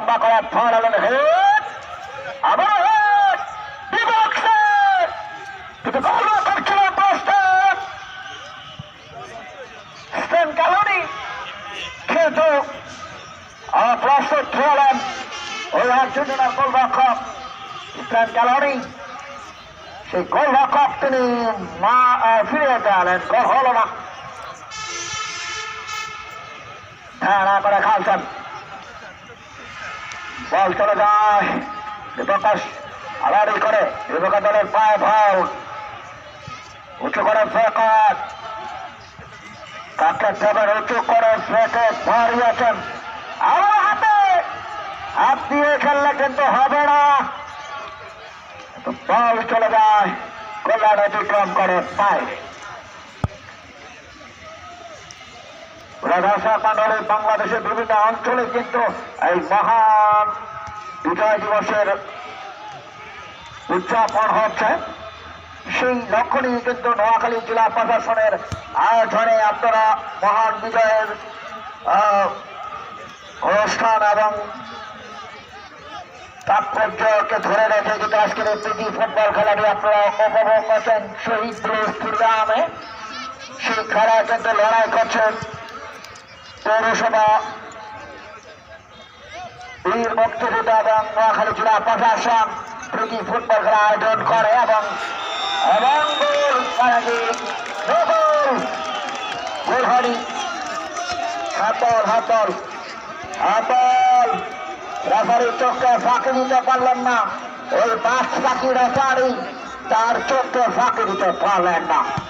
লম্বা করে ফাড়ালেন হেড। আবার হেড। বিপক্ষে। কিন্তু গোল করছিল পোস্টার স্টেন কালোনি কিন্তু প্রস্তুত খেলেন ওই আর্জেন্টিনার গোলরক্ষক স্টেন কালোনি। সেই গোলরক্ষক তিনি মা ফিরিয়ে গেলেন গোল হলো না। ঠেলা করে খালছেন। বল চলে যায়। বিপকাশ আলারি করে বিপকা দলের পায়ে ভালো উঁচু করে ফেকাট কাকে দেবেন উঁচু করে ফেকে দাঁড়িয়েছেন আবার হাতে। হাত দিয়ে খেললে কিন্তু হবে না। বল চলে যায়। কল্যাণ অতিক্রম করে পায়। রাজা কান্ডারে বাংলাদেশের বিভিন্ন অঞ্চলে কিন্তু এই মহান বিজয় দিবসের উদযাপন হচ্ছে। সেই লক্ষণই কিন্তু নোয়াখালী জেলা প্রশাসনের আয়োজনে আপনারা মহান বিজয়ের অনুষ্ঠান এবং তাৎপর্যকে ধরে রেখে কিন্তু আজকের এই প্রীতি ফুটবল খেলাটি আপনারা উপভোগ করছেন শহীদ স্টেডিয়ামে। সেই খেলায় কিন্তু লড়াই করছেন। পৌরসভা। বীর মুক্তিযোদ্ধা এবং নোয়াখালী জেলা প্রশাসন প্রীতি ফুটবল খেলা আয়োজন করে এবং হাতল হাতল। হাতল। ফাঁকি দিতে পারলেন না। ওই বাস পাখি রেফারি, তার চোখে ফাঁকি দিতে পারলেন না।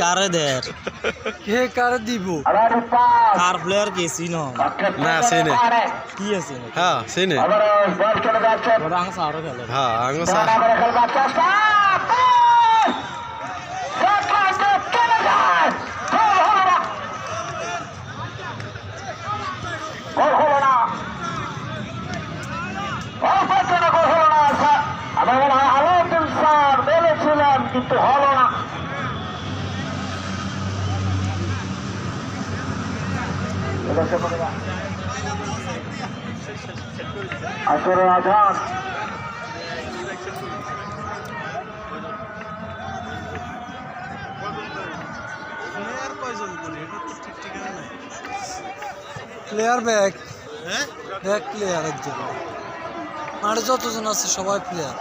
কারে দের কে কারে দিব? কার প্লেয়ার কে চিন? না, চিনি। কি আছে হ্যাঁ চিনি। ওরা খেলে হ্যাঁ আঙ্গ করে খেলবার চেষ্টা গোল! সেখানে চলে যায় গোল হলো না গোল হলো না অল্পের জন্য গোল হলো না স্যার আমার মনে হয় আলাউদ্দিন স্যার বলেছিলেন কিন্তু হলো না আসরে আজান প্লেয়ার ব্যাগ এক প্লেয়ার একজন। মাঠে যতজন আছে সবাই প্লেয়ার